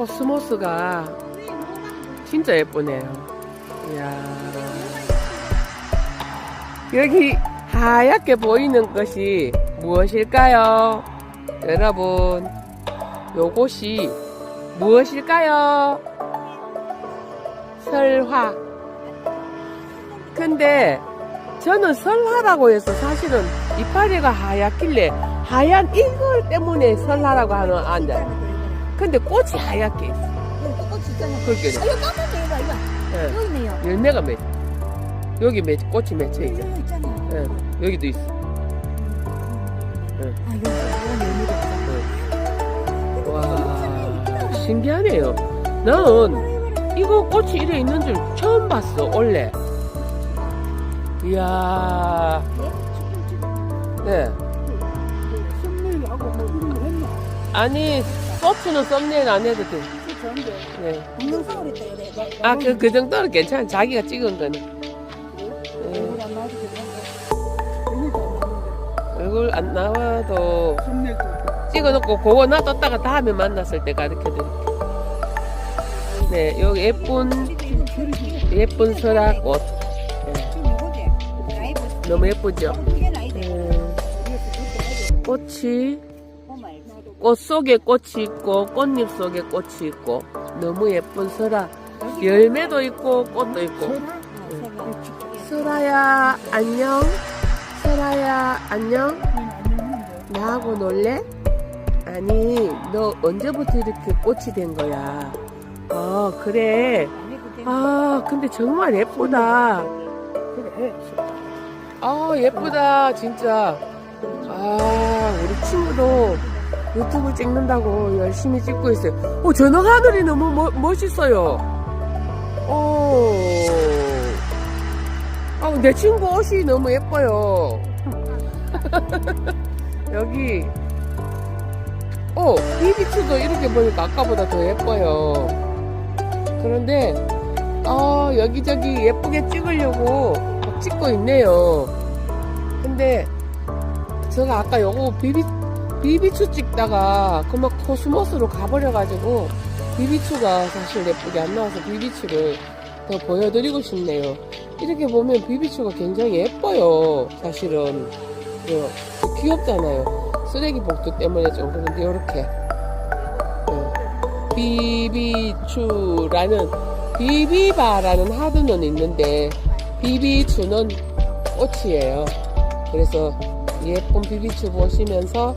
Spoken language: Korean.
코스모스가 진짜 예쁘네요. 이야. 여기 하얗게 보이는 것이 무엇일까요? 여러분, 요것이 무엇일까요? 설화. 근데 저는 설화라고 해서 사실은 이파리가 하얗길래 하얀 이걸 때문에 설화라고 하는 앉아. 근데 꽃이 하얗게 있어. 여기 꽃 있잖아요. 그렇게. 아, 이거 까만데 이거 이거. 예. 여기 있네요. 열매가 맺. 여기 맺, 꽃이 맺혀 있죠. 여기 있잖아요. 예. 여기도 있어. 예. 아, 여기 열매가 와, 신기하네요. 나는 이거 꽃이 이래 있는 줄 처음 봤어, 원래. 이야, 네. 썸네일하고 뭐 이런 거 했나? 아니, 소프는 썸네일 안 해도 돼. 좋은데. 네. 동영상으로 했다 그래. 아, 그, 그 정도는 괜찮아. 자기가 찍은 거는. 네. 얼굴 안 나와도. 찍어놓고 그거 놔뒀다가 다음에 만났을 때 가르쳐드릴게요. 네, 여기 예쁜, 예쁜. 네, 지금 이거지. 라이브. 너무 예쁘죠? 네, 꽃이, 속에 꽃이 있고, 꽃잎 속에 꽃이 있고, 너무 예쁜 설화. 열매도 있고, 꽃도 있고. 설아야, 안녕. 설아야, 안녕. 나하고 놀래? 아니, 너 언제부터 이렇게 꽃이 된 거야? 어, 그래. 아, 근데 정말 예쁘다. 아, 예쁘다, 진짜. 아, 우리 친구도 유튜브 찍는다고 열심히 찍고 있어요. 어, 저녁 하늘이 너무 멋, 멋있어요. 어. 아, 내 친구 옷이 너무 예뻐요. 여기, 어, 비비추도 이렇게 보니까 아까보다 더 예뻐요. 그런데, 어, 여기저기 예쁘게 찍으려고 막 찍고 있네요. 근데, 제가 아까 요거 비비, 비비추 찍다가 그만 코스모스로 가버려가지고, 비비추가 사실 예쁘게 안 나와서 비비추를 더 보여드리고 싶네요. 이렇게 보면 비비추가 굉장히 예뻐요. 사실은. 어, 귀엽잖아요. 쓰레기 봉투 때문에 좀 그런데 요렇게. 어, 비비추라는 비비바라는 하드는 있는데 비비추는 꽃이에요. 그래서 예쁜 비비추 보시면서